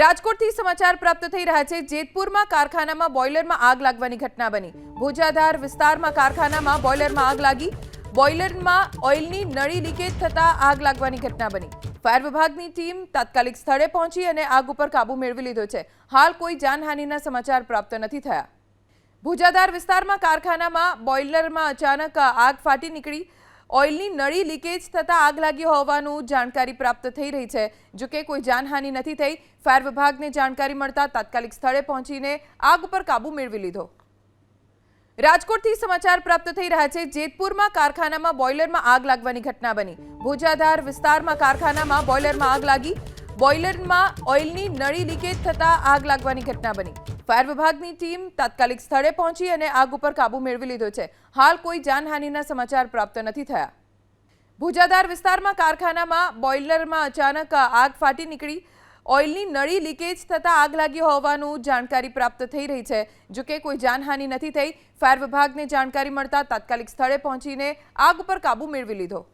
રાજકોટથી સમાચાર પ્રાપ્ત થઈ રહ્યા છે. જેતપુરમાં કારખાનામાં બોઇલરમાં આગ લાગવાની ઘટના બની. ભોજાધાર વિસ્તારમાં કારખાનામાં બોઇલરમાં આગ લાગી. બોઇલરમાં ઓઇલની નળી લીકેજ થતા આગ લાગવાની ઘટના બની. ફાયર વિભાગની ટીમ તાત્કાલિક સ્થળે પહોંચી અને આગ ઉપર કાબુ મેળવી લીધો છે. હાલ કોઈ જાનહાનિના સમાચાર પ્રાપ્ત નથી થયા. ભુજાધાર વિસ્તારમાં કારખાનામાં બોઇલરમાં અચાનક આગ ફાટી નીકળી. ઓઇલની નળી લીકેજ થતાં આગ લાગી હોવાનું જાણકારી પ્રાપ્ત થઈ રહી છે. જો કે કોઈ જાનહાનિ નથી થઈ, ફાયર વિભાગને જાણકારી મળતા તાત્કાલિક સ્થળે પહોંચીને આગ ઉપર કાબુ મેળવી લીધો. રાજકોટથી સમાચાર પ્રાપ્ત થઈ રહ્યા છે. જેતપુરમાં કારખાનામાં બોઇલરમાં આગ લાગવાની ઘટના બની. ભોજાધાર વિસ્તારમાં કારખાનામાં બોઇલરમાં આગ લાગી. બોઇલરમાં ઓઇલની નળી લીકેજ થતાં આગ લાગવાની ઘટના બની. ફાયર વિભાગની ટીમ તાત્કાલિક સ્થળે પહોંચી અને આગ ઉપર કાબુ મેળવી લીધો છે. હાલ કોઈ જાનહાનિના સમાચાર પ્રાપ્ત નથી થયા. ભુજાધાર વિસ્તારમાં કારખાનામાં બોઇલરમાં અચાનક આગ ફાટી નીકળી. ઓઇલની નળી લીકેજ થતાં આગ લાગી હોવાનું જાણકારી પ્રાપ્ત થઈ રહી છે. જો કે કોઈ જાનહાનિ નથી થઈ. ફાયર વિભાગને જાણકારી મળતા તાત્કાલિક સ્થળે પહોંચીને આગ ઉપર કાબુ મેળવી લીધો.